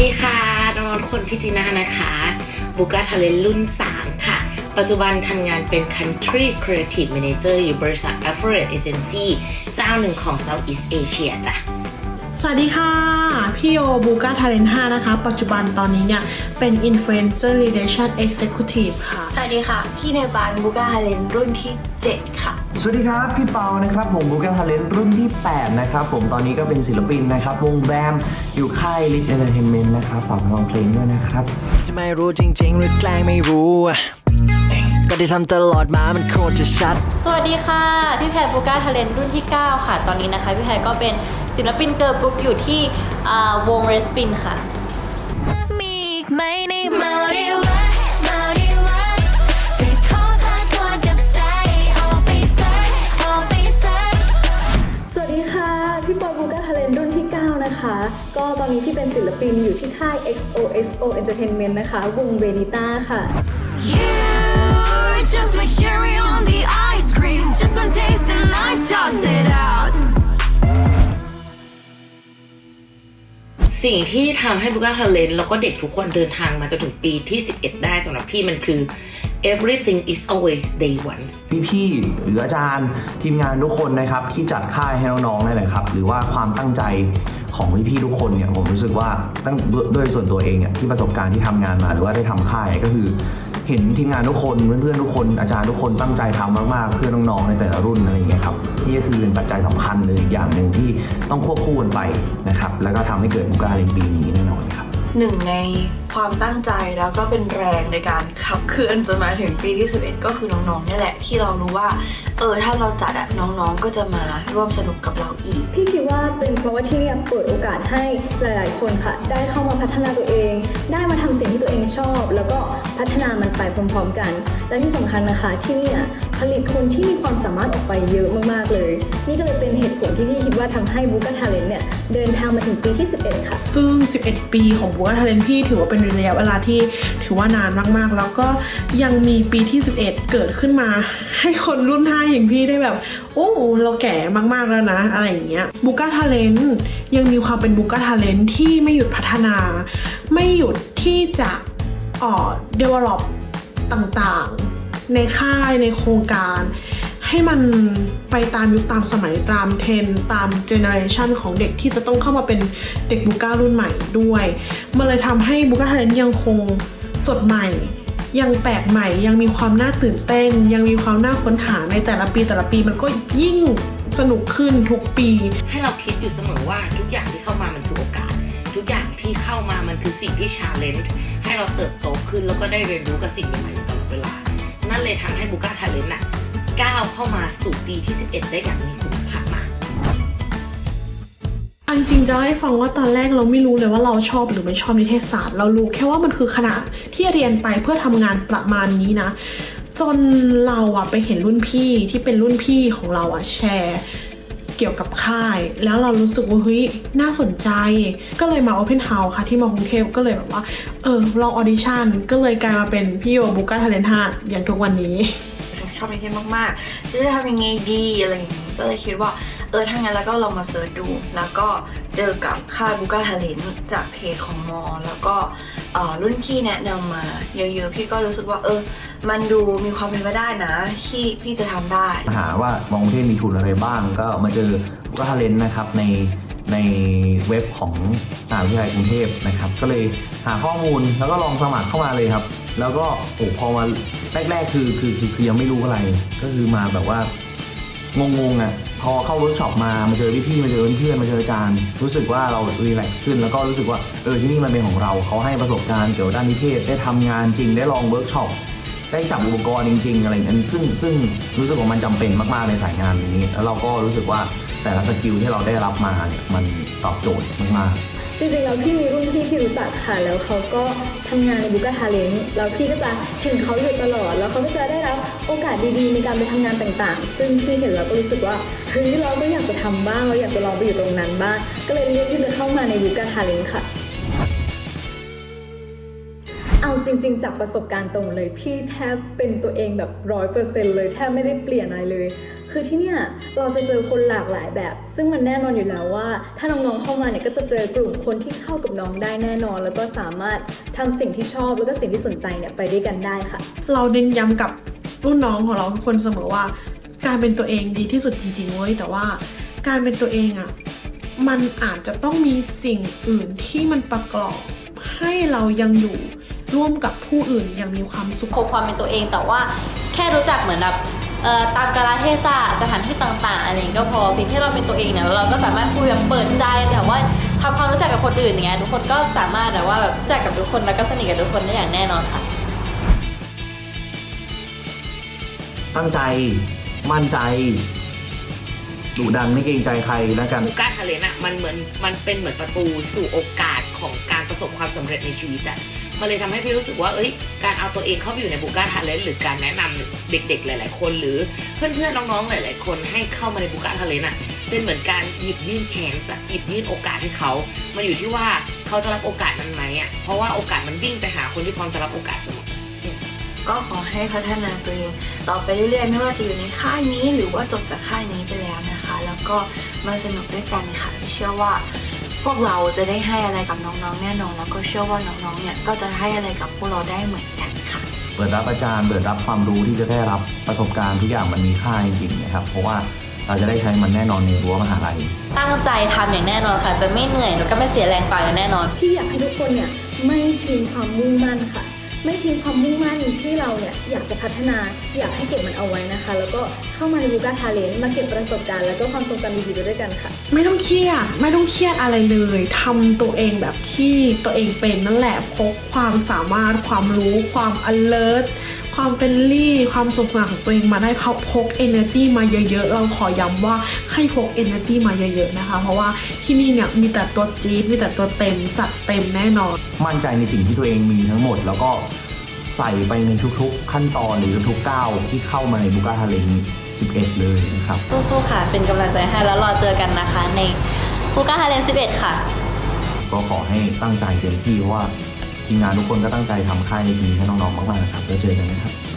ดีค่ะน้องๆทุกคนพี่จีน่านะคะบุก้าท a เลนรุ่น 3 ค่ะ ปัจจุบันทำงานเป็น Country Creative Manager อยู่บริษัท Affiliate Agency เจ้าหนึ่งของ Southeast Asia จ้ะ สวัสดีค่ะ พี่โยบูก a าท a เลน5นะคะ ปัจจุบันตอนนี้เนี่ย เป็น Influencer Relation Executive ค่ะ สวัสดีค่ะ พี่ในบานบูกาฮาเลนรุ่นที่ 7 ค่ะ สวัสดีครับ พี่เปานะครับผมบูเกนทาเลนรุ่นที่ 8 นะครับผมตอนนี้ก็เป็นศิลปินนะครับ วงแบมอยู่ค่ายลิทเอนเตอร์เทนเมนต์นะครับฝากฟังเพลงด้วยนะครับ จะไม่รู้จริง ๆ หรือแกล้งไม่รู้อะก็ได้ทำตลอดมามันโคตรจะชัด สวัสดีค่ะ พี่แพรบูก้าทาเลนรุ่นที่ 9 ค่ะ ตอนนี้นะคะ พี่แพรก็เป็นศิลปินเกิร์ลกรุ๊ปอยู่ที่อ่าวงเรสปินค่ะมีอีกไหมในมาริวัดมา นะคะ ก็ตอนนี้พี่เป็นศิลปินอยู่ที่ค่าย XOXO Entertainment นะคะ วงเวนิต้าค่ะ You just like cherry on the ice cream just one taste and I toss it out สิ่งที่ทำให้บุก้าท a เลนแล้วก็เด็กทุกคนเดินทางมาจนถึงปีที่ 11 ได้สำหรับพี่มันคือ everything is always day one พี่ๆหรืออาจารย์ทีมงานทุกคนนะครับ ที่จัดค่ายให้น้องๆนั่นแหละครับ หรือว่าความตั้งใจของพี่ๆทุกคนเนี่ยผมรู้สึกว่าตั้งด้วยส่วนตัวเองอะที่ประสบการณ์ที่ทำงานมาหรือว่าได้ทำค่ายก็คือเห็นทีมงานทุกคนเพื่อนๆทุกคนอาจารย์ทุกคนตั้งใจทำมากๆ เพื่อน้องๆในแต่ละรุ่นอะไรอย่างเงี้ยครับนี่ก็คือเป็นปัจจัยสำคัญเลยอีกอย่างหนึ่งที่ต้องควบคู่กันไปนะครับแล้วก็ทำให้เกิดมุกาเลนปีนี้แน่นอนครับหนึ่งใน ความตั้งใจแล้วก็เป็นแรงในการขับเคลื่อนจนมาถึงปีที่ 11 ก็คือน้องๆเนี่ยแหละ ที่เรารู้ว่าเออถ้าเราจัดอะน้องๆก็จะมาร่วมสนุกกับเราอีก พี่คิดว่าเป็นเพราะว่าที่เนี่ยเปิดโอกาสให้หลายๆ คนค่ะ ได้เข้ามาพัฒนาตัวเอง ได้มาทำสิ่งที่ตัวเองชอบ แล้วก็พัฒนามันไปพร้อมๆกัน และที่สำคัญนะคะที่เนี่ยผลิตคนที่มีความสามารถออกไปเยอะมากๆเลย นี่ก็เลยเป็นเหตุผลที่พี่คิดว่าทำให้บูก a าทาเลนเนี่ยเดินทางมาถึงปีที่ 11 ค่ะ ซึ่ง 11 ปีของบูก a าท a เลนพี่ถือว่าเป็นระยะเวลาที่ถือว่านานมากๆ แล้วก็ยังมีปีที่ 11 เกิดขึ้นมา ให้คนรุ่น5อย่างพี่ได้แบบ โอ้เราแก่มากๆแล้วนะ อะไรอย่างเงี้ยบูก a าท a เลนยังมีความเป็นบูก a าท a เลนที่ไม่หยุดพัฒนา ไม่หยุดที่จะเอ่อ develop ต่างๆ ในค่ายในโครงการ ให้มันไปตามยุคตามสมัยตามเทรนตามเจเนอเรชันของเด็กที่จะต้องเข้ามาเป็นเด็กบูก้ารุ่นใหม่ด้วย มันเลยทำให้บูก้าไทยแลนด์ยังคงสดใหม่ยังแปลกใหม่ยังมีความน่าตื่นเต้น ยังมีความน่าค้นหาในแต่ละปีแต่ละปีมันก็ยิ่งสนุกขึ้นทุกปี ให้เราคิดอยู่เสมอว่าทุกอย่างที่เข้ามามันคือโอกาส ทุกอย่างที่เข้ามามันคือสิ่งที่ชาเลนจ์ให้เราเติบโตขึ้นแล้วก็ได้เรียนรู้กับสิ่งใหม่ๆตลอดเวลา นั่นเลยทำให้บุก้าท a เลนน่ะ ก้าวเข้ามาสู่ปีที่ 11 ได้อย่างมีคุณภาพมากเอาจริงๆจะให้ฟังว่าตอนแรกเราไม่รู้เลยว่าเราชอบหรือไม่ชอบนิเทศศาสตร์ เรารู้แค่ว่ามันคือคณะที่เรียนไปเพื่อทำงานประมาณนี้นะ จนเราอะไปเห็นรุ่นพี่ที่เป็นรุ่นพี่ของเราอะแชร์เกี่ยวกับค่าย แล้วเรารู้สึกว่าเฮ้ยน่าสนใจ ก็เลยมา Open House ค่ะที่มอกรุงเทพก็เลยแบบว่า เออลองออดิชั่นก็เลยกลายมาเป็นพี่โยบุก้าทาเลนทาอย่างทุกวันนี้ ชอบนิเทศมากๆ จะได้ทำยังไงดีอะไรอย่างนี้ก็เลยคิดว่า เออถ้างั้นแล้วก็ลองมาเสิร์ชดู แล้วก็เจอกับค่ายบุก้าทาเลนจากเพจของมอ แล้วก็รุ่นพี่แนะนำมาเยอะๆ พี่ก็รู้สึกว่าเออ มันดูมีความเป็นไปได้นะ ที่พี่จะทำได้ หาว่ามองเทศมีทุนอะไรบ้างก็มาเจอก็ทาเลนนะครับใน ในเว็บของมหาวิทยาลัยกรุงเทพนะครับ ก็เลยหาข้อมูลแล้วก็ลองสมัครเข้ามาเลยครับ แล้วก็โอ้พอมาแรกๆคือคือคือคือยังไม่รู้อะไร ก็คือมาแบบว่างงๆอะพอเข้าเวิร์กช็อปมามาเจอพี่ๆมาเจอเพื่อนมาเจออาจารย์รู้สึกว่าเรารีแลกซ์ขึ้น แล้วก็รู้สึกว่าเออที่นี่มันเป็นของเราเขาให้ประสบการณ์เกี่ยวด้านนิเทศได้ทำงานจริงได้ลองเวิร์กช็อปได้จับอุปกรณ์จริง ๆ อะไรอย่างนี้ยซึ่งซึ่งรู้สึกว่ามันจำเป็นมากๆในสายงานนี้ แล้วเราก็รู้สึกว่า แต่ละสกิลที่เราได้รับมาเนี่ยมันตอบโจทย์มากๆจริงๆแล้วพี่มีรุ่นพี่ที่รู้จักค่ะ แล้วเขาก็ทำงานในบุก a าทาเลนแล้วพี่ก็จะเห็นเขาอยู่ตลอด แล้วเขาก็จะได้รับโอกาสดีๆ ในการไปทำงานต่างๆ ซึ่งพี่เห็นแล้วก็รู้สึกว่าเฮ้ยเราก็อยากจะทำบ้างเราอยากจะลองไปอยู่ตรงนั้นบ้างก็เลยเลือกที่จะเข้ามาในบุก a าทาเลนค่ะ เอาจริง ๆ จากประสบการณ์ตรงเลย พี่แทบเป็นตัวเองแบบร้อยเปอร์เซ็นต์เลยแทบไม่ได้เปลี่ยนอะไรเลย คือที่เนี่ยเราจะเจอคนหลากหลายแบบ ซึ่งมันแน่นอนอยู่แล้วว่า ถ้าน้องๆเข้ามาเนี่ยก็จะเจอกลุ่มคนที่เข้ากับน้องได้แน่นอน แล้วก็สามารถทำสิ่งที่ชอบแล้วก็สิ่งที่สนใจเนี่ยไปด้วยกันได้ค่ะ เราเน้นย้ำกับรุ่นน้องของเราทุกคนเสมอว่า การเป็นตัวเองดีที่สุดจริงๆเว้ยแต่ว่าการเป็นตัวเองอะ่ะมันอาจจะต้องมีสิ่งอื่นที่มันประกอบให้เรายังอยู่ ร่วมกับผู้อื่นอย่างมีความสุขคงความเป็นตัวเองแต่ว่าแค่รู้จักเหมือนแบบเอ่อตามกาลเทศะสถานที่ต่างๆ อะไรอย่างนี้ก็พอเพียงแค่เราเป็นตัวเองเนี่ยแล้วเราก็สามารถคุยแบบเปิดใจแต่ว่าทำความรู้จักกับคนอื่นอย่างเงี้ยทุกคนก็สามารถแบบว่าแบบรู้จักกับทุกคนแล้วก็สนิทกับทุกคนได้อย่างแน่นอนค่ะ ตั้งใจมั่นใจดุดันไม่เกรงใจใครแล้วกันบูก้าทาเลนอะมันเหมือนมันเป็นเหมือนประตูสู่โอกาสของการประสบความสำเร็จในชีวิตอะ มันเลยทำให้พี่รู้สึกว่า เอ้ย การเอาตัวเองเข้าไปอยู่ในบูก้าทาเลนหรือการแนะนำเด็ก ๆ หลาย ๆ คน หรือเพื่อนๆน้องๆหลาย ๆ คนให้เข้ามาในบูก้าทาเลนอะเป็นเหมือนการหยิบยื่นแชนส์หยิบยื่นโอกาสให้เขามันอยู่ที่ว่าเขาจะรับโอกาสนั้นไหมอะเพราะว่าโอกาสมันวิ่งไปหาคนที่พร้อมจะรับโอกาสเสมอก็ขอให้พัฒนาตัวเองต่อไปเรื่อยๆ ไม่ว่าจะอยู่ในค่ายนี้หรือว่าจบจากค่ายนี้ไปแล้วนะคะ แล้วก็มาสนุกด้วยกันค่ะเชื่อว่า วกเราจะได้ให้อะไรกับน้องๆแน่นอนแล้วก็เชื่อว่าน้องๆเนี่ยก็จะให้อะไรกับพวกเราได้เหมือนกันค่ะเปิดรับอาจารย์เปิดรับความรู้ที่จะได้รับประสบการณ์ทุกอย่างมันมีค่าจริงๆนะครับ เพราะว่าเราจะได้ใช้มันแน่นอนในรั้วมหาลัย ตั้งใจทำอย่างแน่นอนค่ะ จะไม่เหนื่อยแล้วก็ไม่เสียแรงเปล่าอย่างแน่นอน ที่อยากให้ทุกคนเนี่ยไม่ทิ้งความมุ่งมั่นค่ะ ไม่ทิ้งความมุ่งมั่นที่เราเนี่ยอยากจะพัฒนาอยากให้เก็บมันเอาไว้นะคะ แล้วก็เข้ามาในบูการทาเลนมาเก็บประสบการณ์แล้วก็ความทรงจำดีๆไปด้วยกันค่ะ ไม่ต้องเครียดไม่ต้องเครียดอะไรเลยทำตัวเองแบบที่ตัวเองเป็นนั่นแหละพกความสามารถความรู้ความ alert ความเฟรนลี่ ความสนุกสนานของตัวเองมาได้เพราะพก energy มาเยอะๆ เราขอย้ำว่าให้พก energy มาเยอะๆนะคะ เพราะว่าที่นี่เนี่ยมีแต่ตัวจี๊ดมีแต่ตัวเต็มจัดเต็มแน่นอน มั่นใจในสิ่งที่ตัวเองมีทั้งหมดแล้วก็ใส่ไปในทุกๆ ขั้นตอนหรือทุกๆก้าวที่เข้ามาในบุกาทาเลน11 เลยนะครับสู้ๆค่ะ เป็นกำลังใจให้แล้วรอเจอกันนะคะ ในฟูก้าฮาเลน11 ค่ะ ก็ขอให้ตั้งใจเต็มที่เพราะว่า ทีมงานทุกคนก็ตั้งใจทำค่ายในปีนี้ให้น้องๆมากๆนะครับแล้วเจอกันนะครับ